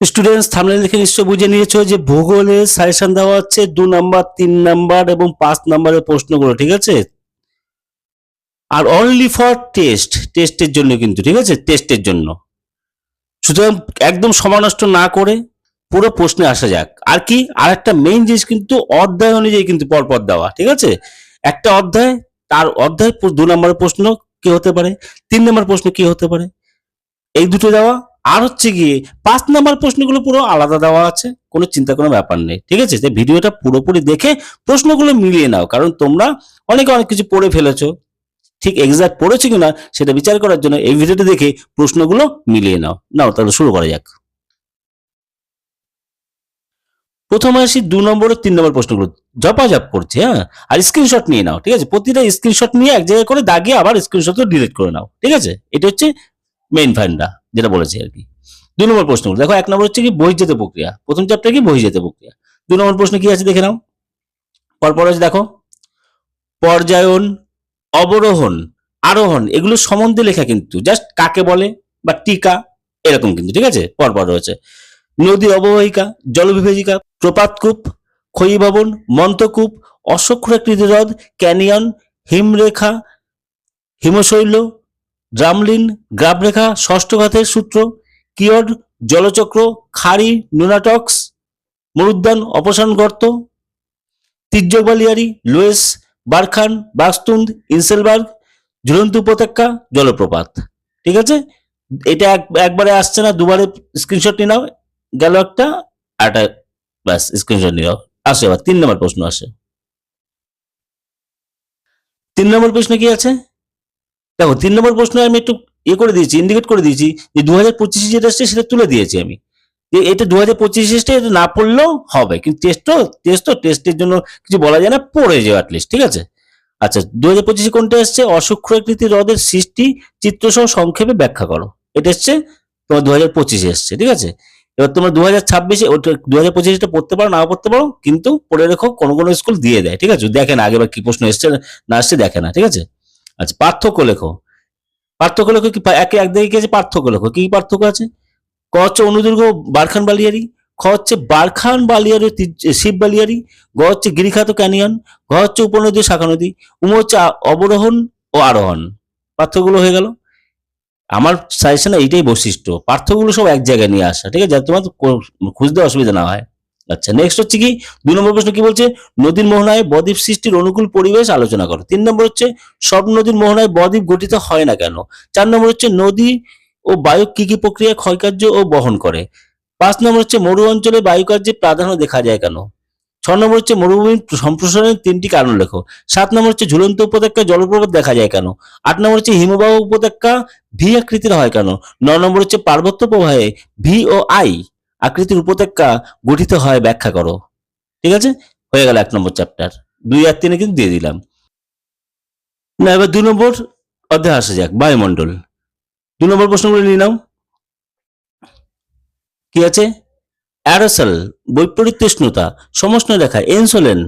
Students থামলে লিখে নিশ্চয় বুঝে নিয়েছো যে ভূগোলে সাজেশন দেওয়া হচ্ছে দু নাম্বার তিন নাম্বার এবং পাঁচ নাম্বারের প্রশ্নগুলো, ঠিক আছে? আর অনলি ফর টেস্ট টেস্টের জন্য কিন্তু, ঠিক আছে? টেস্টের জন্য। সুতরাং একদম সময় নষ্ট না করে পুরো প্রশ্নে আসা যাক। আর কি? আর একটা মেইন জিনিস কিন্তু অধ্যায় অনুযায়ী কিন্তু পরপর দেওয়া, ঠিক আছে? একটা অধ্যায়, তার অধ্যায় দু নম্বরের প্রশ্ন কি হতে পারে? তিন নম্বর প্রশ্ন কি হতে পারে? এই দুটো দেওয়া আর হচ্ছে গিয়ে পাঁচ নাম্বার প্রশ্নগুলো পুরো আলাদা দেওয়া আছে, কোনো চিন্তা কোনো ব্যাপার নেই, ঠিক আছে? যে ভিডিওটা পুরোপুরি দেখে প্রশ্নগুলো মিলিয়ে নাও, কারণ তোমরা অনেকে অনেক কিছু পড়ে ফেলেছো, ঠিক এক্সাক্ট পড়েছো কিনা সেটা বিচার করার জন্য এই ভিডিওটা দেখে প্রশ্নগুলো মিলিয়ে নাও। নাও, তাহলে শুরু করা যাক। প্রথমে আসি দু নম্বর তিন নম্বর প্রশ্নগুলো। জপাজপ করছে হ্যাঁ? আর স্ক্রিনশট নিয়ে নাও, ঠিক আছে? প্রতিটা স্ক্রিনশট নিয়ে এক জায়গায় করে দাগিয়ে আবার স্ক্রিনশট ডিলিট করে নাও, ঠিক আছে? এটা হচ্ছে মেইন ফাইন্ডা যেটা বলেছি আর কি। দু নম্বর প্রশ্নগুলো, দেখো এক নম্বর হচ্ছে কি বহির্জাত প্রক্রিয়া। প্রথম চ্যাপ্টার কি? বহির্জাত প্রক্রিয়া। দু নম্বর প্রশ্ন কি আছে দেখে নাও। পরপর আছে দেখো, পর্যায়ন, অবরোহণ, আরোহণ, এগুলো সম্বন্ধে লেখা কিন্তু জাস্ট কাকে বলে বা টিকা, এরকম কিন্তু, ঠিক আছে? পরপর রয়েছে। নদী অববাহিকা, জলবিভাজিকা, প্রপাতকূপ ক্ষয়ী ভবন মন্তকূপ অশ্বক্ষরাকৃতি হ্রদ, ক্যানিয়ন, হিমরেখা, হিমশৈল ড্রামলিন গ্রাবরেখা ষষ্ঠঘাতের সূত্র, কিয়ড, জলচক্র, খাড়ি, নুনাটক্স, মরুদ্যান, অপসারণ গর্ত তির্যক বালিয়ারি লোয়েস, বারখান বাস্তুন্দ ইনসেলবার্গ, ঝুলন্ত উপত্যকা, জলপ্রপাত। ঠিক আছে? এটা এক- একবারে আসছে না, দুবারে স্ক্রিনশট নিয়ে নাও, গেল একটা একটা, ব্যাস স্ক্রিনশট নিয়ে নাও। আসে এবার, তিন নম্বর প্রশ্ন আসে। তিন নম্বর প্রশ্ন কি আছে? দেখো, তিন নম্বর প্রশ্ন আমি একটু ইয়ে করে দিয়েছি ইন্ডিকেট করে দিয়েছি যে দু হাজার পঁচিশে যেটা আসছে সেটা তুলে দিয়েছি আমি। যে এটা দু হাজার পঁচিশে এটা না পড়লেও হবে, কিন্তু টেস্ট তো টেস্ট তো টেস্টের জন্য কিছু বলা যায় না, পড়ে যাও অ্যাটলিস্ট ঠিক আছে? আচ্ছা দু হাজার পঁচিশে কোনটা এসছে অসুক্ষকৃতি হ্রদের সৃষ্টি চিত্র চিত্রসহ সংক্ষেপে ব্যাখ্যা করো। এটা এসছে তোমার দু হাজার পঁচিশে এসছে ঠিক আছে? এবার তোমরা দু হাজার ছাব্বিশে দু হাজার পঁচিশটা পড়তে পারো, নাও পড়তে পারো, কিন্তু পড়ে রেখো, কোনো কোনো স্কুল দিয়ে দেয়, ঠিক আছে? দেখে না, আগেবার কি প্রশ্ন এসছে না আসছে, দেখে না, ঠিক আছে? আচ্ছা পার্থক্য লেখো। পার্থক্য লেখো কি? একে একদিকে আছে? পার্থক্য লেখো। কি পার্থক্য আছে? ক হচ্ছে অনুদুর্গ বারখান, বালিয়ারি। খ হচ্ছে বারখান, বালিয়ারি শিব, বালিয়ারি। গ হচ্ছে গিরিখাত, ক্যানিয়ন। ঘ হচ্ছে উপনদী শাখা নদী উম হচ্ছে অবরোহণ ও আরোহণ। পার্থক্যগুলো হয়ে গেল। আমার সাজেশনে এইটাই বৈশিষ্ট্য। পার্থক্যগুলো সব এক জায়গায় নিয়ে আসা। ঠিক আছে? যাতে তোমার খুঁজতে অসুবিধা না হয়। আচ্ছা নেক্সট হচ্ছে কি? দুই নম্বর প্রশ্ন কি বলছে? নদীর মোহনায় বদ্বীপ সৃষ্টির অনুকূল পরিবেশ আলোচনা করো। তিন নম্বর হচ্ছে, সব নদীর মোহনায় বদ্বীপ গঠিত হয় না কেন? চার নম্বর হচ্ছে, নদী ও বায়ু কি কি প্রক্রিয়া ক্ষয়কার্য ও বহন করে? পাঁচ নম্বর হচ্ছে, মরু অঞ্চলে বায়ু কার্যের প্রাধান্য দেখা যায় কেন? ছ নম্বর হচ্ছে মরুভূমির সম্প্রসারণের তিনটি কারণ লেখো। সাত নম্বর হচ্ছে, ঝুলন্ত উপত্যকায় জলপ্রপাত দেখা যায় কেন? আট নম্বর হচ্ছে, হিমবাহ উপত্যকা ভি আকৃতির হয় কেন? ন নম্বর হচ্ছে, পার্বত্য প্রবাহে ভি ও আই আকৃতির উপত্যকা গঠিত হয়, ব্যাখ্যা করো। ঠিক আছে? হয়ে গেল এক নম্বর চ্যাপ্টার দুই আর তিনে কিন্তু দিয়ে দিলাম। না, এবার দু নম্বর অধ্যায় আসা যাক, বায়ুমণ্ডল। দু নম্বর প্রশ্নগুলো নিয়ে নাও। কি আছে? অ্যারোসল বৈপরীত্য উষ্ণতা সমষ্ণ রেখা, এনসোলেন,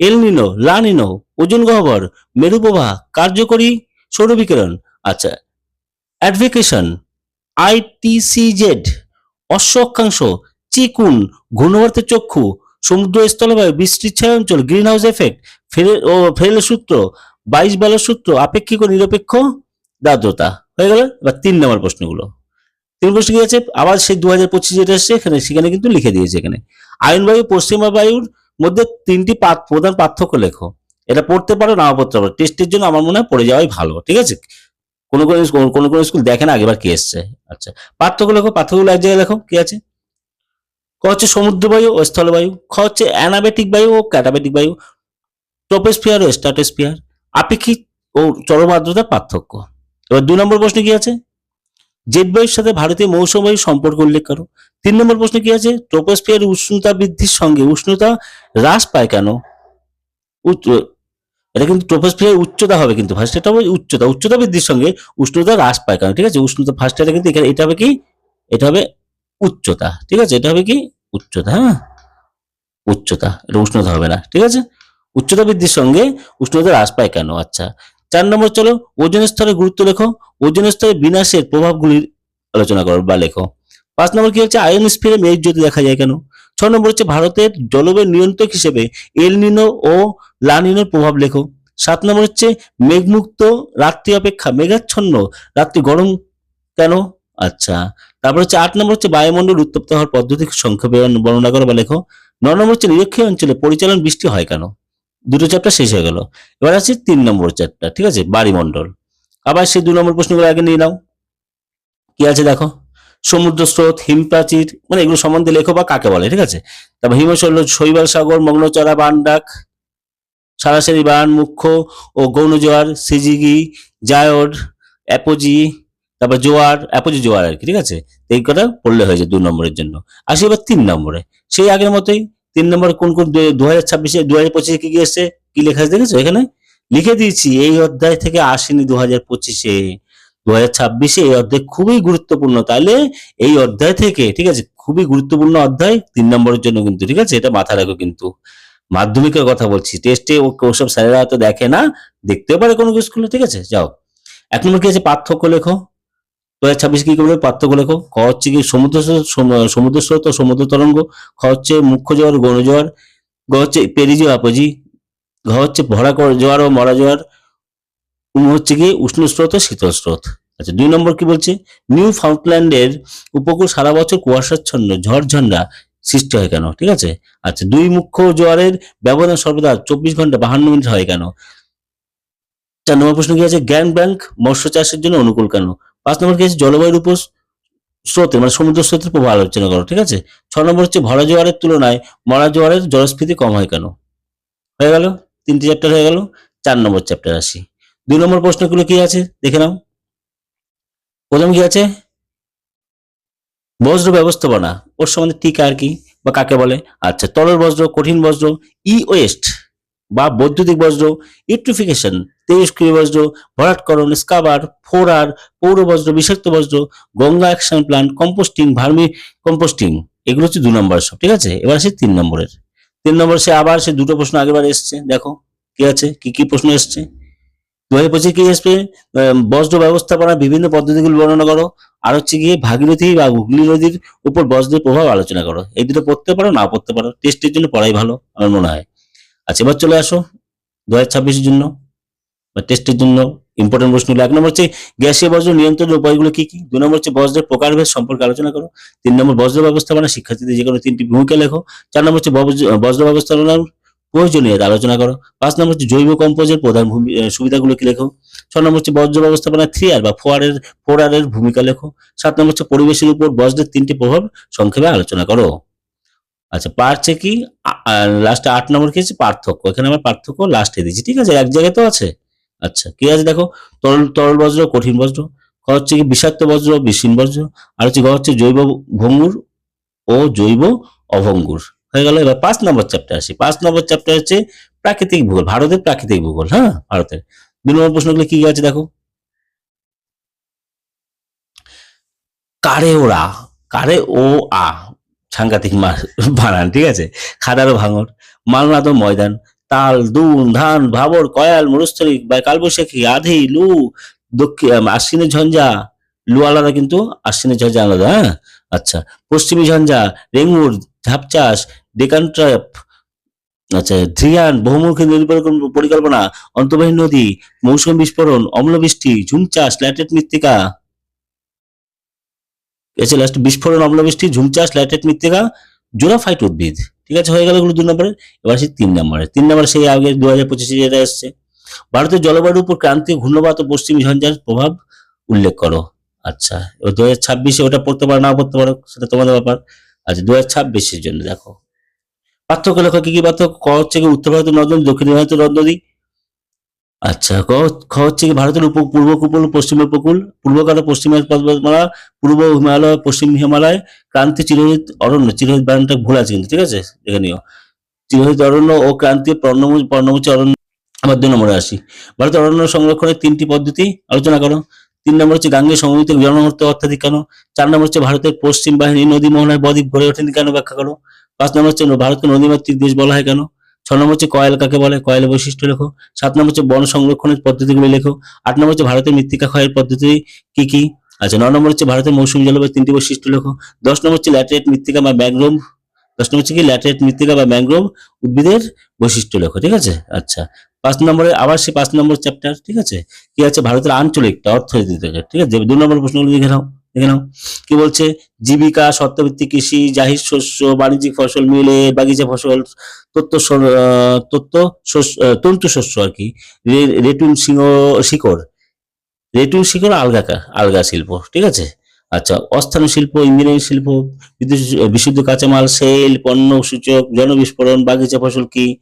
এলনিনো, লানিনো, ওজন গহ্বর, মেরুপ্রবাহ, কার্যকরী সৌরবিকিরণ। আচ্ছা অ্যাডভোকেশন আইটিসিজেড অশ্ব অক্ষাংশ চিকুন ঘূর্ণবর্তের চক্ষু সমুদ্র স্থলবায়ু বৃষ্টির ছায়া অঞ্চল গ্রিন হাউস এফেক্ট, ফেলে, ও ফেলের সূত্র, বাইশ বেলার সূত্র, আপেক্ষিক ও নিরপেক্ষ দাদ্রতা হয়ে গেল এবার তিন নম্বর প্রশ্নগুলো। তিন প্রশ্ন কি আছে? আবার সেই দু হাজার পঁচিশ যেটা এসছে, এখানে, সেখানে কিন্তু লিখে দিয়েছে এখানে। আয়ন বায়ু পশ্চিমা বায়ুর মধ্যে তিনটি প্রধান পার্থক্য লেখো। এটা পড়তে পারো নাও পড়তে পারো টেস্টের জন্য আমার মনে হয় পড়ে যাওয়াই ভালো, ঠিক আছে? কোনো কোনো স্কুল- কোনো কোনো স্কুল দেখে না আগেবার কি এসছে। আচ্ছা পার্থক্য লেখো, পার্থক্যগুলো এক জায়গায় লেখো, কি আছে? ক হচ্ছে সমুদ্র বায়ু ও স্থলবায়ু, খ হচ্ছে অ্যানাবেটিক বায়ু ও ক্যাটাবেটিক বায়ু, ট্রপোস্ফিয়ার ও স্ট্রাটোস্ফিয়ার আপেক্ষিক ও চরম আর্দ্রতার পার্থক্য। এবার দুই নম্বর প্রশ্ন কি আছে? জেট বায়ুর সাথে ভারতীয় মৌসুম বায়ুর সম্পর্ক উল্লেখ করো। তিন নম্বর প্রশ্ন কি আছে? ট্রপোস্ফিয়ার উষ্ণতা বৃদ্ধির সঙ্গে উষ্ণতা হ্রাস পায় কেন? এটা কিন্তু ট্রপোস্ফিয়ার উচ্চতা হবে কিন্তু ফার্স্ট এটা হবে উচ্চতা। উচ্চতা বৃদ্ধির সঙ্গে উষ্ণতা হ্রাস পায়। কেন ঠিক আছে, উষ্ণতা ফার্স্ট এটা কিন্তু এখানে, এটা হবে কি? এটা হবে উচ্চতা। ঠিক আছে, এটা হবে কি? উচ্চতা হ্যাঁ? উচ্চতা, এটা উষ্ণতা হবে না। ঠিক আছে? উচ্চতা বৃদ্ধির সঙ্গে উষ্ণতা হ্রাস পায় কেন? আচ্ছা চার নম্বর চলো, ওজন স্তরে গুরুত্ব লেখো। ওজন স্তরে বিনাশের প্রভাবগুলির আলোচনা করো বা লেখো। পাঁচ নম্বর কি হচ্ছে? আয়ন আয়নস্ফিয়ারে মেঘ যদি দেখা যায় কেন? ছ নম্বর হচ্ছে ভারতের জলবায়ু নিয়ন্ত্রক হিসেবে এল নিনো ও লানিনোর প্রভাব লেখো। সাত নম্বর হচ্ছে মেঘমুক্ত রাত্রি অপেক্ষা, মেঘাচ্ছন্ন, রাত্রি গরম কেন? আচ্ছা তারপর হচ্ছে আট নম্বর হচ্ছে বায়ুমণ্ডল উত্তপ্ত হওয়ার পদ্ধতি সংক্ষেপে বর্ণনা করো বা লেখো। ন নম্বর হচ্ছে নিরক্ষীয় অঞ্চলে পরিচালন বৃষ্টি হয় কেন? দুটো চ্যাপ্টার শেষ হয়ে গেল। এবার আছে তিন নম্বর চ্যাপ্টার ঠিক আছে? বাড়িমণ্ডল আবার সেই দু নম্বর প্রশ্নগুলো আগে নিয়ে নাও। কি আছে দেখো? সমুদ্র স্রোত হিমপ্রাচীর মানে এগুলো সম্বন্ধে লেখো বা কাকে বলে, ঠিক আছে? তারপর হিমশৈল, শৈবাল সাগর মগ্নচড়া বান ডাক সারাসারি বান, মুখ্য ও গৌণ জোয়ার সিজিগি জায়ড অ্যাপোজি, তারপর জোয়ার, অ্যাপোজি জোয়ার আর কি, ঠিক আছে? এই কটা পড়লে হয়ে যায় দু নম্বরের জন্য। আসি এবার তিন নম্বরে। সেই আগের মতোই তিন নম্বরে কোন কোন দু হাজার ছাব্বিশে দু হাজার পঁচিশে কি কি এসছে? কি লেখা দেখেছ এখানে? লিখে দিয়েছি, এই অধ্যায় থেকে আসেনি দু হাজার পঁচিশে। দু ছাব্বিশে এই অধ্যায় খুবই গুরুত্বপূর্ণ। তাহলে এই অধ্যায় থেকে, ঠিক আছে, খুবই গুরুত্বপূর্ণ অধ্যায়, তিন নম্বরের জন্য কিন্তু, ঠিক আছে, এটা মাথায় রাখো কিন্তু। মাধ্যমিকের কথা বলছি টেস্টে ওসব স্যারেরা তো দেখে না, দেখতেও পারে কোনো স্কুলে, ঠিক আছে, যাও। এক নম্বর কি আছে পার্থক্য লেখো? দু হাজার ছাব্বিশ কি করবে? পার্থক্য লেখো। ক হচ্ছে কি সমুদ্র সমুদ্র স্রোত ও সমুদ্র তরঙ্গ। খ হচ্ছে মুখ্য জোয়ার, গৌণ জোয়ার। গ হচ্ছে পেরিজো আপজি। ঘ হচ্ছে ভরা জোয়ার ও মরা জোয়ার। হচ্ছে কি উষ্ণ স্রোত ও শীতল স্রোত। আচ্ছা দুই নম্বর কি বলছে? নিউ ফাউন্ডল্যান্ডের উপকূল সারা বছর কুয়াশাচ্ছন্ন ঝড় ঝন্ডা সৃষ্টি হয় কেন? ঠিক আছে? আচ্ছা দুই মুখ্য জোয়ারের ব্যবধান সর্বদা চব্বিশ ঘণ্টা বাহান্ন মিনিট হয় কেন? চার নম্বর প্রশ্ন কি আছে? জ্ঞান ব্যাংক মৎস্য চাষের জন্য অনুকূল কেন? পাঁচ নম্বর কি আছে? জলবায়ুর উপর স্রোতে মানে সমুদ্র স্রোতের প্রভাব আলোচনা করো, ঠিক আছে? ছ নম্বর হচ্ছে ভরা জোয়ারের তুলনায় মরা জোয়ারের জলস্ফীতি কম হয় কেন? হয়ে গেল? তিনটি চ্যাপ্টার হয়ে গেল? চার নম্বর চ্যাপ্টার আসি। দুই নম্বর প্রশ্নগুলো কি আছে? দেখে নাও। প্রথম কি আছে? বজ্র ব্যবস্থাপনা। ওর সম্বন্ধে টিকা আর কি বা কাকে বলে? আচ্ছা তরল বজ্র, কঠিন বজ্র, ই ওয়েস্ট বা বৈদ্যুতিক বজ্র, ইলেকট্রিফিকেশন তেজস্ক্রিয় বজ্র, ভরাটকরণ, স্কাবার, ফোরার, পৌর বজ্র, বিষাক্ত বজ্র, Ganga action plant composting, vermicomposting. এগুলো হচ্ছে দু নম্বর সব, ঠিক আছে? এবার আসে তিন নম্বরের। তিন নম্বর সে আবার সে দুটো প্রশ্ন আগেবার এসছে, দেখো, কি আছে? কি কি প্রশ্ন এসছে? দু হাজার পঁচিশে কি আসবে বজ্র ব্যবস্থাপনা বিভিন্ন পদ্ধতিগুলো বর্ণনা করো। আর হচ্ছে গিয়ে ভাগীরথী বা হুগলি নদীর উপর বজ্রের প্রভাব আলোচনা করো। এই দুটো পড়তে পারো না পড়তে পারো। টেস্টের জন্য পড়াই ভালো, আমার মনে হয়। আচ্ছা এবার চলে আসো দু হাজার ছাব্বিশের জন্য, বা টেস্টের জন্য। ইম্পর্টেন্ট প্রশ্নগুলো এক নম্বর হচ্ছে গ্যাসীয় বজ্র নিয়ন্ত্রণের উপায়গুলো কি কি? দু নম্বর হচ্ছে বজ্রের প্রকারভেদ সম্পর্কে আলোচনা করো। তিন নম্বর বজ্র ব্যবস্থাপনা, শিক্ষার্থীদের যে কোনো তিনটি ভূমিকা লেখো। চার নম্বর হচ্ছে বজ্র- বজ্র প্রয়োজনীয়তা আলোচনা করো। পাঁচ নম্বর হচ্ছে জৈব কম্পোজের প্রধান সুবিধাগুলো কি লেখো? ছ নম্বর হচ্ছে বজ্র ব্যবস্থাপনা থ্রি আর বা ফোর এর ফোর আর এর ভূমিকা লেখো। সাত নম্বর হচ্ছে পরিবেশের উপর বজ্রের তিনটি প্রভাব সংক্ষেপে আলোচনা করো। আচ্ছা পারছে কি? লাস্টে আট নম্বর কি আছে পার্থক্য। এখানে আমার পার্থক্য লাস্টে দিয়েছি, ঠিক আছে? এক জায়গায় তো আছে। আচ্ছা কি আছে দেখো? তরল তরল বজ্র কঠিন বজ্র ক হচ্ছে কি বিষাক্ত বজ্র বিষীন বজ্র আর হচ্ছে গ হচ্ছে জৈব ভঙ্গুর ও জৈব অভঙ্গুর। হয়ে গেল। এবার পাঁচ নম্বর চ্যাপ্টার আসি। পাঁচ নম্বর চ্যাপ্টার হচ্ছে প্রাকৃতিক ভূগোল, ভারতের প্রাকৃতিক ভূগোল হ্যাঁ? ভারতের। দুই নম্বর প্রশ্নগুলো কি আছে দেখো? কারে ওরা কারে ও আ সাংঘাতিক বানান, ঠিক আছে? খাদারও ভাঙর, মালনাদ ময়দান, তাল, দুন, ধান, ভাবর, কয়াল, মরুস্থলী, বা কালবৈশাখী, আধি, লু, দক্ষিণ আশ্বিনের ঝঞ্ঝা, লু আলাদা কিন্তু আশ্বিনের ঝঞ্ঝা আলাদা হ্যাঁ? আচ্ছা পশ্চিমী ঝঞ্ঝা, রেঙ্গুর, ঝাপচাষ ডেকান ট্র্যাপ আচ্ছা ধ্রিয়ান বহুমুখী নদী পরিকল্পনা- পরিকল্পনা, অন্তর্বাহী নদী, মৌসুমী বিস্ফোরণ, অম্লবৃষ্টি, ঝুম চাষ, ল্যাটেট মৃত্তিকা। এসে লাস্ট বিস্ফোরণ, অম্লবৃষ্টি, ঝুম চাষ, ল্যাটেট মৃত্তিকা জোড়াফাইট উদ্ভিদ। ঠিক আছে, হয়ে গেল এগুলো দু নম্বরে এবার আসি তিন নম্বরে। তিন নম্বরে সেই আগে দু হাজার পঁচিশে যেটা এসছে। ভারতের জলবায়ুর উপর ক্রান্তীয় ঘূর্ণবাত ও পশ্চিমী ঝঞ্ঝার প্রভাব উল্লেখ করো। আচ্ছা এবার দু হাজার ছাব্বিশে ওটা পড়তে পারো না পড়তে পারো, সেটা তোমাদের ব্যাপার। আচ্ছা দু হাজার ছাব্বিশের জন্য, দেখো। পার্থক্য লেখো, কি কি পার্থক্য? ক হচ্ছে কি উত্তর ভারতের নদ নদী দক্ষিণ ভারতের নদ নদী আচ্ছা ক, খ হচ্ছে কি ভারতের উপ পূর্ব উপকূল পশ্চিম উপকূল পূর্বকালে পশ্চিমের পর্বতমালা, পূর্ব হিমালয়, পশ্চিম হিমালয়, ক্রান্তি চিরহিত অরণ্য চিরহিত বানানটা ভুল আছে কিন্তু, ঠিক আছে? দেখে নিও। চিরহিত অরণ্য ও ক্রান্তীয় পর্ণমোচী পর্ণমোচী অরণ্য আবার দুই নম্বরে আসি। ভারতের অরণ্য সংরক্ষণের তিনটি পদ্ধতি, আলোচনা করো। তিন নম্বর হচ্ছে গাঙ্গে সমমিত জনমূর্ত অত্যাধিক কেন? চার নম্বর হচ্ছে ভারতের পশ্চিম বাহিনী নদী মোহনায় বদ্বীপ গড়ে ওঠেনি কেন? ব্যাখ্যা করো। পাঁচ নম্বর হচ্ছে ভারতকে নদীমাতৃক দেশ বলা হয় কেন? ছ নম্বর হচ্ছে কয়েল কাকে বলে? কয়েলের বৈশিষ্ট্য লেখো। সাত নম্বর হচ্ছে বন সংরক্ষণের পদ্ধতিগুলি লেখো। আট নম্বর হচ্ছে ভারতের মৃত্তিকা ক্ষয়ের পদ্ধতি কি কি? আচ্ছা ন নম্বর হচ্ছে ভারতের মৌসুমী জলবায়ু তিনটি বৈশিষ্ট্য লেখো। দশ নম্বর হচ্ছে ল্যাটেরাইট মৃত্তিকা বা ম্যাংগ্রোভ। দশ নম্বর হচ্ছে কি? ল্যাটেরাইট মৃত্তিকা বা ম্যাংগ্রোভ উদ্ভিদের বৈশিষ্ট্য লেখো, ঠিক আছে? আচ্ছা পাঁচ নম্বরে আবার সে পাঁচ নম্বর চ্যাপ্টার ঠিক আছে? কি আছে? ভারতের আঞ্চলিকটা অর্থনীতি ঠিক আছে? দু নম্বর প্রশ্নগুলো দেখে নাও। দেখে নাও। কি বলছে? জীবিকা সত্ত্বভিত্তিক কৃষি, জাহির শস্য, বাণিজ্যিক ফসল, মিলে বাগিচা ফসল, তত্ত্ব তত্ত্ব তন্তু শস্য আর কি। রে- রেটুন সিংহ শিকড়। রেটুন শিকড় আলগা আলগা শিল্প, ঠিক আছে? আচ্ছা অস্থানীয় শিল্প, ইঞ্জিনিয়ারিং শিল্প বিশুদ্ধ কাঁচামাল, সেল, পণ্য সূচক, জনবিস্ফোরণ, বাগিচা ফসল কি?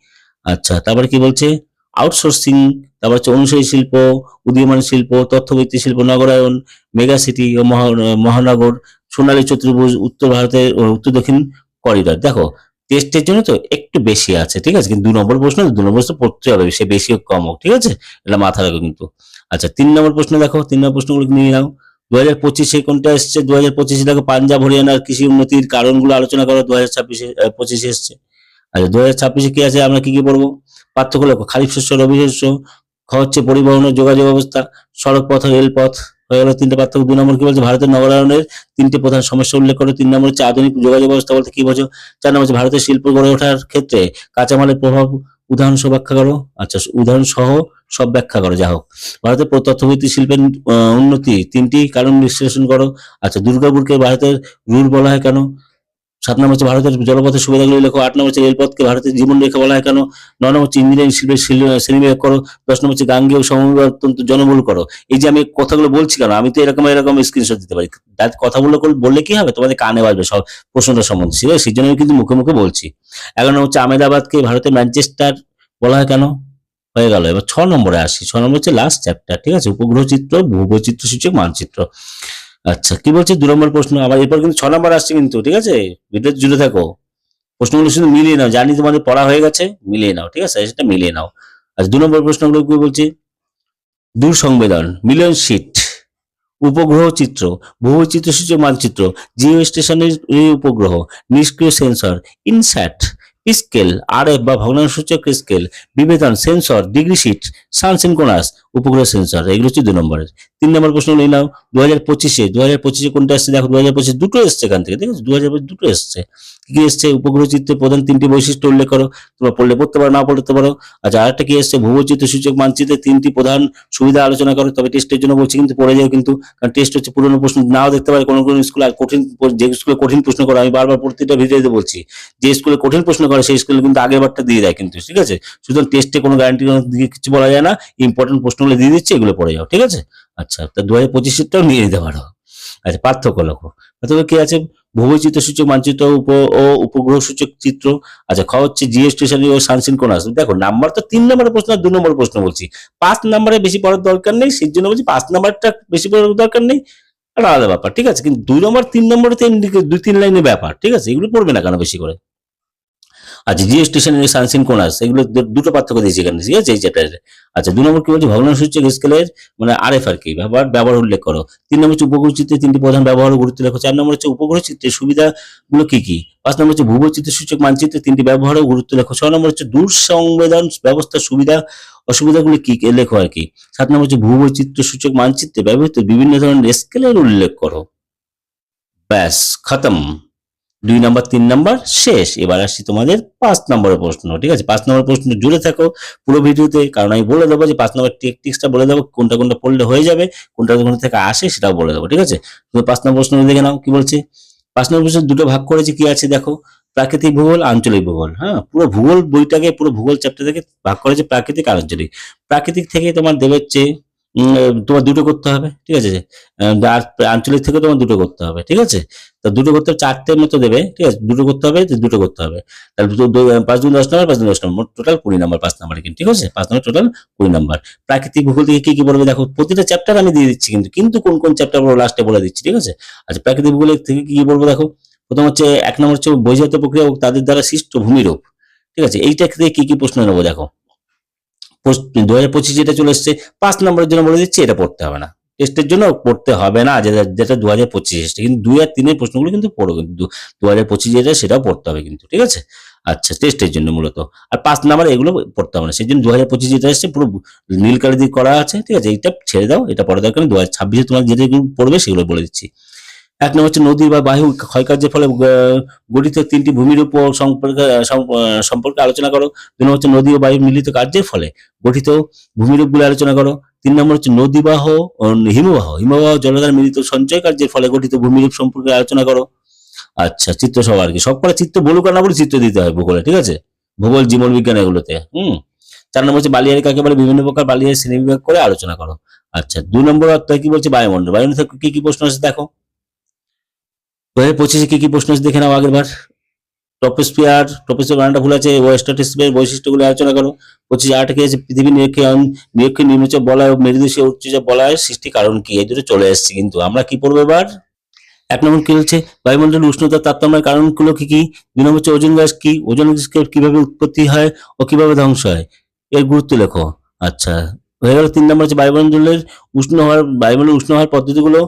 আচ্ছা তারপরে কি বলছে? আউটসোর্সিং তারপর হচ্ছে অনুসারী শিল্প, উদীয়মান শিল্প, তথ্যভিত্তিক শিল্প, নগরায়ন মেগা সিটি ও মহানগর, সোনালী চতুর্ভুজ, উত্তর ভারতের উত্তর দক্ষিণ করিডর দেখো টেস্টের জন্য তো একটু বেশি আছে, ঠিক আছে? কিন্তু দু নম্বর প্রশ্ন, দু নম্বর প্রশ্ন পড়তে হবে, সে বেশি হোক, কম হোক, ঠিক আছে? এটা মাথা রাখো কিন্তু। আচ্ছা তিন নম্বর প্রশ্ন দেখো, তিন নম্বর প্রশ্নগুলো নিয়ে নাও। দু হাজার পঁচিশে কোনটা এসছে? দু হাজার পঁচিশে দেখো, পাঞ্জাব হরিয়ানার কৃষি উন্নতির কারণগুলো আলোচনা করো দু হাজার ছাব্বিশে পঁচিশে এসছে। আচ্ছা দু হাজার ছাব্বিশে কি আছে? আমরা কি কি পড়ব? পার্থক্য লেখো খারিফ শস্য, রবি শস্য খ হচ্ছে পরিবহন ও যোগাযোগ ব্যবস্থা, সড়ক পথ, রেলপথ, হয়ে গেল তিনটে পার্থক্য। দুই নম্বর কি বলছে? ভারতের নগরায়নের তিনটে প্রধান সমস্যা উল্লেখ করে। তিন নম্বর হচ্ছে আধুনিক যোগাযোগ ব্যবস্থা বলতে কি বোঝো? চার নম্বর হচ্ছে ভারতের শিল্প গড়ে ওঠার ক্ষেত্রে কাঁচামালের প্রভাব উদাহরণ সহ ব্যাখ্যা করো। আচ্ছা উদাহরণ সহ সব ব্যাখ্যা করো, যা হোক। ভারতের তথ্যভিত্তিক শিল্পের উন্নতি, তিনটি কারণ বিশ্লেষণ করো। আচ্ছা দুর্গাপুরকে ভারতের রুল বলা হয় কেন? সাত নম্বর হচ্ছে ভারতের জলপথের সুবিধাগুলি লেখো, আট নম্বর হচ্ছে রেলপথকে ভারতের জীবন রেখা বলা হয় কেন? ন নম্বর হচ্ছে ইঞ্জিনিয়ারিং শিল্পের শ্রেণী- শ্রেণীবিভাগ করো, দশ নম্বর হচ্ছে গাঙ্গেয় সমবায় অত্যন্ত জনবহুল করো। এই যে আমি কথাগুলো বলছি কেন? আমি তো এরকম এরকম স্ক্রিনশট দিতে পারি। কথাগুলো বললে কি হবে? তোমাদের কানে বাজবে সব প্রশ্নটা সম্বন্ধে। ঠিক আছে সেই জন্য আমি কিন্তু মুখে মুখে বলছি। এগারো নম্বর হচ্ছে আহমেদাবাদকে ভারতের ম্যানচেস্টার বলা হয় কেন? হয়ে গেল। এবার ছ নম্বরে আসি। ছ নম্বর হচ্ছে লাস্ট চ্যাপ্টার ঠিক আছে? উপগ্রহ চিত্র ভূবৈচিত্র সূচক মানচিত্র। আচ্ছা কি বলছে? দু নম্বর প্রশ্ন, আবার এরপর কিন্তু ছ নম্বর আসছে কিন্তু, ঠিক আছে? ভিডিও জুড়ে থাকো। প্রশ্নগুলো শুধু মিলিয়ে নাও জানি তোমাদের পড়া হয়ে গেছে, মিলিয়ে নাও, ঠিক আছে? সেটা মিলিয়ে নাও। আচ্ছা দু নম্বর প্রশ্নগুলো কি বলছে? দূর সংবেদন মিলিয়ন শিট উপগ্রহ চিত্র ভূবৈচিত্র সূচক মানচিত্র জিও স্টেশনের উপগ্রহ, নিষ্ক্রিয় sensor INSAT scale R F বা ভগ্নাংশসূচক scale বিভেদন sensor, degree sheet sun synchronous উপগ্রহ সেন্সর, এগুলো হচ্ছে দুই নম্বরের। তিন নম্বর প্রশ্ন নিয়ে নাও দু হাজার পঁচিশে দু হাজার পঁচিশে কোনটা আসছে দেখো দু হাজার পঁচিশে দুটো এসছে এখান থেকে ঠিক আছে দু হাজার দুটো এসছে। কি এসছে? উপগ্রহ চিত্রের প্রধান তিনটি বৈশিষ্ট্য উল্লেখ করো। তোমরা পড়লে পড়তে পারো, না পড়তে পারো। আচ্ছা আরেকটা কি এসছে ভূবৈচিত্র সূচক মানচিত্রের তিনটি প্রধান সুবিধা আলোচনা করো। তবে টেস্টের জন্য বলছি, কিন্তু পড়ে যাও কিন্তু, কারণ টেস্ট হচ্ছে পুরোনো প্রশ্ন। নাও দেখতে পারে, কোনো কোনো স্কুলে কঠিন যে স্কুলে কঠিন প্রশ্ন করে, আমি বারবার প্রতিটা ভিডিওতে বলছি। যে স্কুলে কঠিন প্রশ্ন করে, সেই স্কুলে কিন্তু আগের বারটা দিয়ে দেয় কিন্তু, ঠিক আছে? সুতরাং টেস্টে কোনো গ্যারান্টি কিছু বলা যায় না। ইম্পর্টেন্ট প্রশ্নগুলো দিয়ে দিচ্ছে, এগুলো পড়ে যাও, ঠিক আছে? আচ্ছা তা দু হাজার পঁচিশেরটাও নিয়ে নিতে পারো। আচ্ছা পার্থক্য লক্ষ্য। পার্থক্য কি আছে? ভূবৈচিত্র সূচক, মানচিত্র উপ ও উপগ্রহ সূচক চিত্র। আচ্ছা খ হচ্ছে জিএস স্টেশনারি ও সানসিন কোন আসবে। দেখো, নাম্বার তো তিন নম্বরের প্রশ্ন আর দু নম্বরের প্রশ্ন বলছি। পাঁচ নাম্বারে বেশি পড়ার দরকার নেই, সেই জন্য বলছি পাঁচ নাম্বারটা বেশি পড়ার দরকার নেই আলাদা ব্যাপার, ঠিক আছে? কিন্তু দুই নম্বর, তিন নম্বরে তিন দুই, তিন লাইনের ব্যাপার, ঠিক আছে? এগুলো পড়বে না কেন বেশি করে? আচ্ছা জিও স্টেশনের সানসিন কোন আছে, এগুলো দুটো পার্থক্য দিয়েছি এখানে, ঠিক আছে? এই চ্যাপ্টারে আচ্ছা দু নম্বর কি বলছি? ভগ্নাংশসূচক স্কেলের মানে আর এফ আর কি? ব্যবহার ব্যবহার উল্লেখ করো। তিন নম্বর হচ্ছে উপগ্রহ চিত্রের তিনটি প্রধান ব্যবহার গুরুত্ব লেখো। চার নম্বর হচ্ছে উপগ্রহ চিত্রের সুবিধাগুলো কি কি? পাঁচ নম্বর হচ্ছে ভূবৈচিত্র সূচক মানচিত্রে তিনটি ব্যবহার গুরুত্ব লেখো। ছয় নম্বর হচ্ছে দূর সংবেদন ব্যবস্থার সুবিধা অসুবিধাগুলি কি কি? লেখো আর কি। সাত নম্বর হচ্ছে ভূবৈচিত্র সূচক মানচিত্রে ব্যবহৃত বিভিন্ন ধরনের স্কেলের উল্লেখ করো। ব্যাস, খতম। দুই নম্বর, তিন নম্বর, শেষ। এবার আসছি তোমাদের পাঁচ নম্বরের প্রশ্ন, ঠিক আছে? পাঁচ নম্বর প্রশ্ন জুড়ে থাকো পুরো ভিডিওতে, কারণ আমি বলে দেবো যে পাঁচ নম্বর টেকটিক্সটা বলে দেবো, কোনটা কোনটা পড়লে হয়ে যাবে, কোনটা কোনটা থেকে আসে সেটাও বলে দেবো, ঠিক আছে? তুমি পাঁচ নম্বর প্রশ্ন দেখে নাও, কি বলছে? পাঁচ নম্বর প্রশ্ন দুটো ভাগ করেছে, কি আছে দেখো? প্রাকৃতিক ভূগোল, আঞ্চলিক ভূগোল হ্যাঁ? পুরো ভূগোল বইটাকে, পুরো ভূগোল চ্যাপ্টার থেকে ভাগ করেছে প্রাকৃতিক, আঞ্চলিক। প্রাকৃতিক থেকে তোমার দেবে হচ্ছে তোমার দুটো করতে হবে, ঠিক আছে? আর আঞ্চলিক থেকে তোমার দুটো করতে হবে, ঠিক আছে? তো দুটো করতে হবে, চারটে মতো দেবে, ঠিক আছে? দুটো করতে হবে দুটো করতে হবে। তাহলে পাঁচ দুই দশ নম্বর, পাঁচ দুই দশ নম্বর টোটাল কুড়ি নম্বর, পাঁচ নম্বরে কিন্তু, ঠিক আছে? পাঁচ নম্বর টোটাল কুড়ি নম্বর। প্রাকৃতিক ভূগোল থেকে কি কি বলবে? দেখো, প্রতিটা চ্যাপ্টার আমি দিয়ে দিচ্ছি কিন্তু কিন্তু কোন কোন চ্যাপ্টার বলব লাস্টে বলে দিচ্ছি, ঠিক আছে? আচ্ছা প্রাকৃতিক ভূগোল থেকে কি কি বলব দেখো? প্রথম হচ্ছে, এক নম্বর হচ্ছে বৈজাত প্রক্রিয়া ও তাদের দ্বারা সৃষ্ট ভূমিরূপ, ঠিক আছে? এইটা থেকে কি কি প্রশ্ন নেব দেখো? দু হাজার পঁচিশ যেটা চলে এসছে, পাঁচ নম্বরের জন্য বলে দিচ্ছি, এটা পড়তে হবে না। টেস্টের জন্য পড়তে হবে না, যেটা যেটা দু হাজার পঁচিশ এসছে। কিন্তু দুই আর তিনের প্রশ্নগুলো কিন্তু পড়ো, কিন্তু দু হাজার পঁচিশ যেটা, সেটাও পড়তে হবে কিন্তু, ঠিক আছে? আচ্ছা টেস্টের জন্য মূলত। আর পাঁচ নাম্বার এগুলো পড়তে হবে না। সেই জন্য দু হাজার পঁচিশ যেটা এসছে, পুরো নীল কালি দিয়ে করা আছে, ঠিক আছে? এইটা ছেড়ে দাও, এটা পড়ে দরকার দু হাজার ছাব্বিশে তোমার যেগুলো পড়বে, সেগুলো বলে দিচ্ছি। এক নম্বর হচ্ছে নদী বা বায়ু ক্ষয়কার্যের ফলে গঠিত তিনটি ভূমির উপর সম্পর্কে সম্পর্কে আলোচনা করো। দুই নম্বর হচ্ছে নদী ও বায়ুর মিলিত কার্যের ফলে গঠিত ভূমিরূপগুলো আলোচনা করো। তিন নম্বর হচ্ছে নদীবাহ হিমবাহ হিমবাহ জলধার মিলিত সঞ্চয় কার্যের ফলে গঠিত ভূমিরূপ সম্পর্কে আলোচনা করো। আচ্ছা চিত্র সব আর কি। সব কটা চিত্র বলুক না বলে চিত্র দিতে হয় ভূগোলে, ঠিক আছে? ভূগোল, জীবন বিজ্ঞান এগুলোতে, হুম? চার নম্বর হচ্ছে বালিয়ারি কাকে বলে? বিভিন্ন প্রকার বালিয়ারি শ্রেণীবিভাগ করে আলোচনা করো। আচ্ছা দুই নম্বর কি বলছে? বায়ুমণ্ডল। থেকে কি কি প্রশ্ন আছে দেখো। দু পঁচিশে কি কি প্রশ্ন দেখে নাও আগের বার। টপোস্ফিয়ার টপোস্ফিয়ার বানানটা ভুল আছে ওয়েস্টাটিস্ফিয়ার বৈশিষ্ট্যগুলো আলোচনা করো। পঁচিশ আট কি আছে, পৃথিবী নিরীক্ষে নিরীক্ষে নিম্নচাপ বলয় ও মেরুদেশীয় উচ্চচাপ বলয়ের সৃষ্টি কারণ কি? এই দুটো চলে এসেছে কিন্তু। আমরা কি পড়ব এবার? এক নম্বর কি হচ্ছে? বায়ুমণ্ডলের উষ্ণতা তারতম্যের কারণগুলো কি কি? দুই নম্বর হচ্ছে ওজন গ্যাস কি? ওজন গ্যাস কীভাবে উৎপত্তি হয় ও কীভাবে ধ্বংস হয়? এর গুরুত্ব লেখো। আচ্ছা হয়ে গেল তিন নম্বর হচ্ছে বায়ুমণ্ডলের উষ্ণ হওয়ার, বায়ুমণ্ডলের উষ্ণ হওয়ার পদ্ধতিগুলো।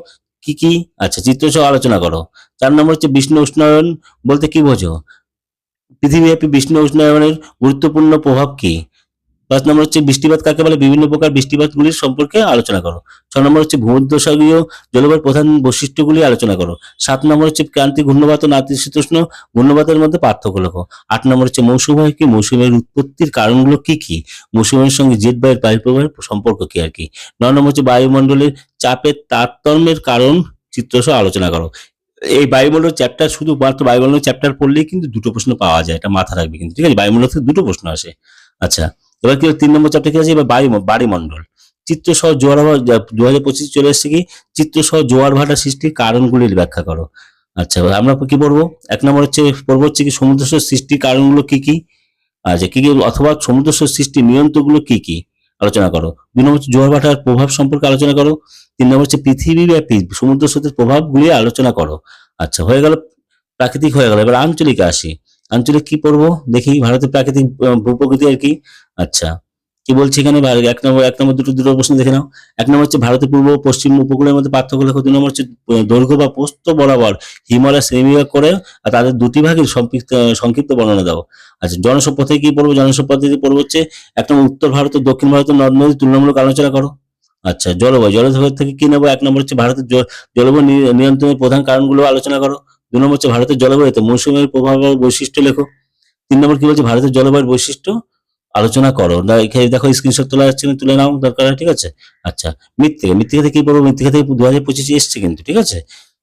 কি কি? আচ্ছা চিত্রসহ আলোচনা করো। চার নম্বর হচ্ছে বিষ্ণু উষ্ণায়ন বলতে কি বোঝো? পৃথিবীব্যাপী বিষ্ণু উষ্ণায়নের গুরুত্বপূর্ণ প্রভাব কি? পাঁচ নম্বর হচ্ছে বৃষ্টিপাত কাকে বলে? বিভিন্ন প্রকার বৃষ্টিপাতগুলির সম্পর্কে আলোচনা করো। ছ নম্বর হচ্ছে ভূমধ্যসাগরীয় জলবায়ুর প্রধান বৈশিষ্ট্যগুলি আলোচনা করো। সাত নম্বর হচ্ছে ক্রান্তি ঘূর্ণবাত ও নাতিশীতোষ্ণ ঘূর্ণবাতের মধ্যে পার্থক্য লেখো। আট নম্বর হচ্ছে মৌসুমী কি? মৌসুমের উৎপত্তির কারণগুলো কি কি? মৌসুমের সঙ্গে জেট বায়ুর বায়ু প্রবাহের সম্পর্ক কি আর কি? নয় নম্বর হচ্ছে বায়ুমণ্ডলের চাপের তারতম্যের কারণ চিত্রসহ আলোচনা করো। এই বায়ুমণ্ডল চ্যাপ্টার শুধুমাত্র বায়ুমণ্ডল চ্যাপ্টার পড়লেই কিন্তু দুটো প্রশ্ন পাওয়া যায়। এটা মাথা রাখবে কিন্তু। ঠিক আছে? বায়ুমণ্ডল থেকে দুটো প্রশ্ন আসে। আচ্ছা। এবার কি তিন নম্বর চ্যাপ্টার কি আছে? এবার বায়ু বাড়িমণ্ডল চিত্র সহ জোয়ার দু হাজার পঁচিশ চলে এসছে কি? চিত্র সহ জোয়ার ভাটা সৃষ্টির কারণগুলির ব্যাখ্যা করো। আচ্ছা আমরা কি পড়ব? এক নম্বর হচ্ছে, পড়ব হচ্ছে কি সমুদ্র সৃষ্টির কারণগুলো কি কি? আচ্ছা কি কি, অথবা সমুদ্র সৃষ্টির নিয়ন্ত্রণগুলো কি কি? আলোচনা করো। দুই নম্বর হচ্ছে জোয়ার ভাটার প্রভাব সম্পর্কে আলোচনা করো। তিন নম্বর হচ্ছে পৃথিবীব্যাপী সমুদ্র স্রোতের প্রভাবগুলি আলোচনা করো। আচ্ছা হয়ে গেল, প্রাকৃতিক হয়ে গেল। এবার আঞ্চলিক আসি। আঞ্চলিক কি পড়ব? দেখি, ভারতের প্রাকৃতিক ভূপ্রকৃতি আর কি। আচ্ছা কি বলছি এখানে? এক নম্বর এক নম্বর দুটো দুটো প্রশ্ন দেখে নাও। এক নম্বর হচ্ছে ভারতের পূর্ব, পশ্চিম উপকূলের মধ্যে পার্থক্য লেখো। দুই নম্বর হচ্ছে দৈর্ঘ্য বা প্রস্থ বরাবর হিমালয় শ্রেণীবিভাগ করে আর তাদের দুটি ভাগের সংক্ষিপ্ত সংক্ষিপ্ত বর্ণনা দাও। আচ্ছা জনসভ্যতা কি পড়ব? জনসভ্যতা পড়ব হচ্ছে এক নম্বর উত্তর ভারত ও দক্ষিণ ভারতের নদ নদী তুলনামূলক আলোচনা করো। আচ্ছা জলবায়ু জলবায়ু থেকে কি নেব? এক নম্বর হচ্ছে ভারতের জলবায়ু নিয়ন্ত্রণের প্রধান কারণগুলো আলোচনা করো। দুই নম্বর হচ্ছে ভারতের জলবায়ুতে মৌসুমের প্রভাব ও বৈশিষ্ট্য লেখো। তিন নম্বর কি বলছে? ভারতের জলবায়ুর বৈশিষ্ট্য? আলোচনা করো। এখানে দেখো স্ক্রিনশট তোলা যাচ্ছে, তুলে নাও, দরকার ঠিক আছে? আচ্ছা মৃত্তিকা মৃত্তিকা থেকে কি পড়ব মৃত্তিকা থেকে দু হাজার পঁচিশে এসছে কিন্তু, ঠিক আছে?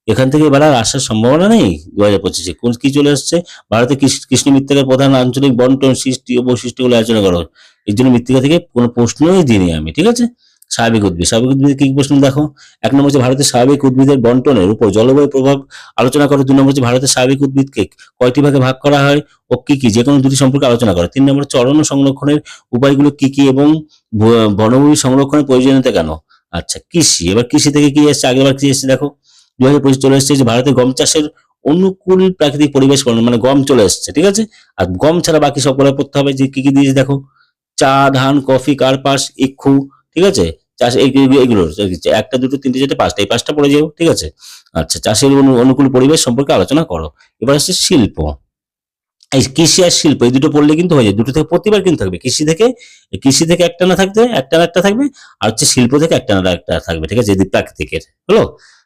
এখান থেকে এবার আর আসার সম্ভাবনা নেই দু হাজার পঁচিশে। কোন কি চলে আসছে ভারতের কৃষ- কৃষ্ণ মৃত্তিকার প্রধান আঞ্চলিক বন্টন সৃষ্টি ও বৈশিষ্ট্যগুলো আলোচনা করো। এর জন্য মৃত্তিকা থেকে কোনো প্রশ্নই দিইনি আমি, ঠিক আছে? স্বাভাবিক উদ্ভিদ। স্বাভাবিক উদ্ভিদের কি প্রশ্ন? দেখো, এক নম্বর হচ্ছে ভারতের স্বাভাবিক উদ্ভিদের বন্টনের উপর জলবায়ু প্রভাব আলোচনা করো। দুই নম্বর হচ্ছে ভারতের স্বাভাবিক উদ্ভিদকে কয়টি ভাগে ভাগ করা হয় ও কি কি? যে কোনো দুটি সম্পর্কে আলোচনা করো। তিন নম্বর চরণ সংরক্ষণের উপায়গুলো কি কি এবং বনভূমি সংরক্ষণের প্রয়োজনীয়তা কেন? আচ্ছা কৃষি। এবার কৃষি থেকে কি এসছে? আগেরবার কি এসছে, দেখো। দু হাজার পঁচিশ চলে এসছে যে ভারতে গম চাষের অনুকূল প্রাকৃতিক পরিবেশ মানে গম চলে এসছে, ঠিক আছে? আর গম ছাড়া বাকি সব পড়তে হবে যে কি কি দিয়েছে দেখো? চা, ধান, কফি, কার্পাস, ইক্ষু, ঠিক আছে? চাষ এই- এই- এগুলো একটা দুটো তিনটে চারটে পাঁচটা এই পাঁচটা পড়ে যাও ঠিক আছে? আচ্ছা চাষের অনুকূল পরিবেশ সম্পর্কে আলোচনা করো। এবার আসছে শিল্প। এই কৃষি আর শিল্প এই দুটো পড়লে কিন্তু হয়ে যায়। দুটো থেকে প্রতিবার কিন্তু থাকবে। কৃষি থেকে কৃষি থেকে একটা না থাকবে একটা না একটা থাকবে আর হচ্ছে শিল্প থেকে একটা না একটা থাকবে ঠিক আছে? যদি প্রাকৃতিকের হলো?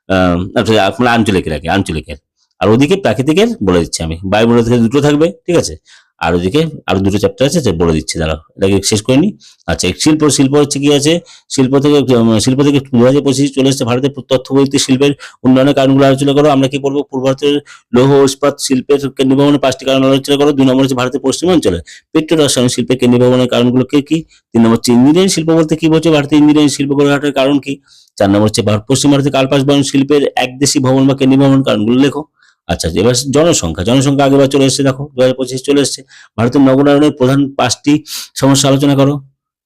আহ, আচ্ছা, আপনার আঞ্চলিকের আগে আঞ্চলিকের। আর ওদিকে প্রাকৃতিকের বলে দিচ্ছি আমি। বায়ুমণ্ডল থেকে দুটো থাকবে ঠিক আছে? আর ওদিকে আরও দুটো চ্যাপ্টার আছে বলে দিচ্ছি, দাঁড়াও, এটাকে শেষ করে নি। আচ্ছা শিল্প শিল্প হচ্ছে কি আছে? শিল্প থেকে শিল্প থেকে দু হাজার পঁচিশ চলে এসেছে ভারতের তথ্য বৈদিক শিল্পের উন্নয়নের কারণগুলো আলোচনা করো। আমরা কি বলব? পূর্ব ভারতের লৌহ ইস্পাত শিল্পের কেন্দ্রীভবনের পাঁচটি কারণ আলোচনা করো। দুই নম্বর হচ্ছে ভারতের পশ্চিমাঞ্চলে পেট্রো রসায়ন শিল্পের কেন্দ্রীভবনের কারণগুলো কি? কি তিন নম্বর হচ্ছে ইঞ্জিনিয়ারিং শিল্প বলতে কি বলছে ভারতের ইঞ্জিনিয়ারিং শিল্প গড়ে কারণ কি? চার নম্বর হচ্ছে পশ্চিম ভারতের কার্পাস বয়ন শিল্পের একদেশী ভবন বা কেন্দ্রীভবন কারণগুলো লেখো। আচ্ছা এবার জনসংখ্যা জনসংখ্যা আগেবার চলে এসেছে, দেখো দু হাজার পঁচিশ চলে এসেছে। ভারতের নগরায়নের প্রধান পাঁচটি সমস্যা আলোচনা করো।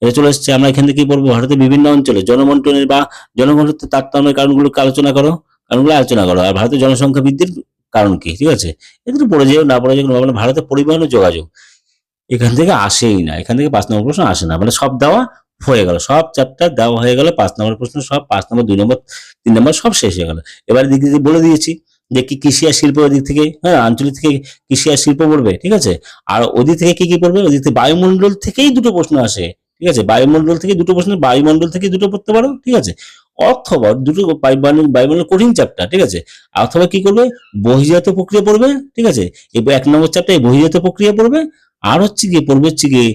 এটা চলে এসেছে, আমরা এখান থেকে কি পড়ব? ভারতের বিভিন্ন অঞ্চলে জনবন্টনের বা জনগণত্বের তারতম্যের কারণগুলোকে আলোচনা করো, কারণগুলো আলোচনা করো। আর ভারতের জনসংখ্যা বৃদ্ধির কারণ কি, ঠিক আছে? এগুলো পড়ে যাও, না পড়ে যাও কোনো ব্যাপার না। ভারতের পরিবহন যোগাযোগ। এখান থেকে আসেই না, এখান থেকে পাঁচ নম্বর প্রশ্ন আসে না মানে সব দেওয়া হয়ে গেল, সব চ্যাপ্টার দেওয়া হয়ে গেল, পাঁচ নম্বর প্রশ্ন সব, পাঁচ নম্বর, দুই নম্বর, তিন নম্বর সব শেষ হয়ে গেল। এবার দিকে বলে দিয়েছি যে কি কৃষি আর শিল্প ওদিক থেকে হ্যাঁ আঞ্চলিক থেকে কৃষি আর শিল্প পড়বে, ঠিক আছে? আর ওদিক থেকে কি কি পড়বে? ওদিক থেকে বায়ুমণ্ডল থেকেই দুটো প্রশ্ন আসে, ঠিক আছে? বায়ুমণ্ডল থেকে দুটো প্রশ্ন, বায়ুমণ্ডল থেকে দুটো পড়তে পারো, ঠিক আছে? অথবা দুটো বায়ুমণ্ডল কঠিন চ্যাপ্টার ঠিক আছে? অথবা কি করবে? বহির্জাত প্রক্রিয়া পড়বে, ঠিক আছে? এবার এক নম্বর চ্যাপ্টার বহির্জাত প্রক্রিয়া পড়বে, আর হচ্ছে গিয়ে পড়বে হচ্ছে গিয়ে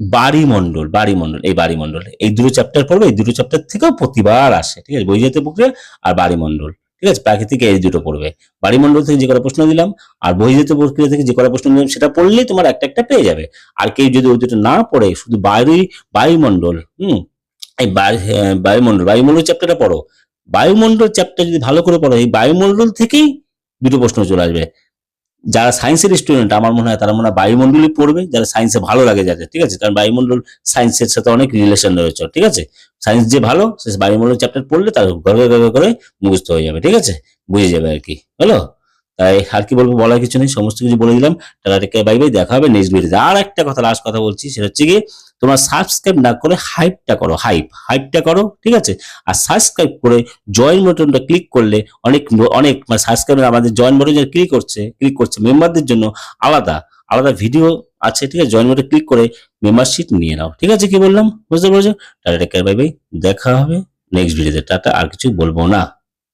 বাড়িমণ্ডল বাড়িমণ্ডল, এই বাড়িমণ্ডল। এই দুটো চ্যাপ্টার পড়বে, এই দুটো চ্যাপ্টার থেকেও প্রতিবার আসে, ঠিক আছে? বহিজাত প্রক্রিয়া আর বাড়িমণ্ডল। ঠিক আছে? প্রাকৃতিক এই দুটো পড়বে। বাড়িমণ্ডল থেকে যে কটা প্রশ্ন দিলাম আর বহির্জাত প্রক্রিয়া থেকে যে কটা প্রশ্ন দিলাম সেটা পড়লেই তোমার একটা একটা পেয়ে যাবে। আর কেউ যদি ওই দুটো না পড়ে শুধু বায়ু বায়ুমণ্ডল হুম? এই আহ, বায়ুমণ্ডল বায়ুমণ্ডল চ্যাপ্টারটা পড়ো। বায়ুমণ্ডল চ্যাপ্টার যদি ভালো করে পড়ো এই বায়ুমণ্ডল থেকেই দুটো প্রশ্ন চলে আসবে। যারা সায়েন্সের স্টুডেন্ট আমার মনে হয় তারা মনে হয় বায়ুমণ্ডলই পড়বে, যারা সায়েন্সে ভালো লাগে যাদের, ঠিক আছে? কারণ বায়ুমণ্ডল সায়েন্সের সাথে অনেক রিলেশন রয়েছে, ঠিক আছে? সায়েন্স যে ভালো, সে বায়ুমণ্ডল চ্যাপ্টার পড়লে তার গর্ভে ঘরে করে মুখস্থ হয়ে যাবে, ঠিক আছে? বুঝে যাবে আর কি, হলো? তাই আর কি বলব, বলার কিছু নেই, সমস্ত কিছু বলে দিলাম। টাটা টেকে বাই বাই দেখা হবে নেক্সট ভিডিওতে আর একটা কথা লাস্ট কথা বলছি, সেটা হচ্ছে কি তোমরা সাবস্ক্রাইব না করে হাইপটা করো হাইপ হাইপটা করো, ঠিক আছে? আর সাবস্ক্রাইব করে জয়েন বাটনটা ক্লিক করলে অনেক অনেক মানে সাবস্ক্রাইবার আমাদের জয়েন বাটন ক্লিক করছে ক্লিক করছে মেম্বারদের জন্য আলাদা আলাদা ভিডিও আছে, ঠিক আছে? জয়েন বাটন ক্লিক করে মেম্বারশিপ নিয়ে নাও, ঠিক আছে? কি বললাম? বুঝতে পেরেছ? টাটা টেক বাই বাই দেখা হবে নেক্সট ভিডিওতে টাটা, আর কিছু বলব না।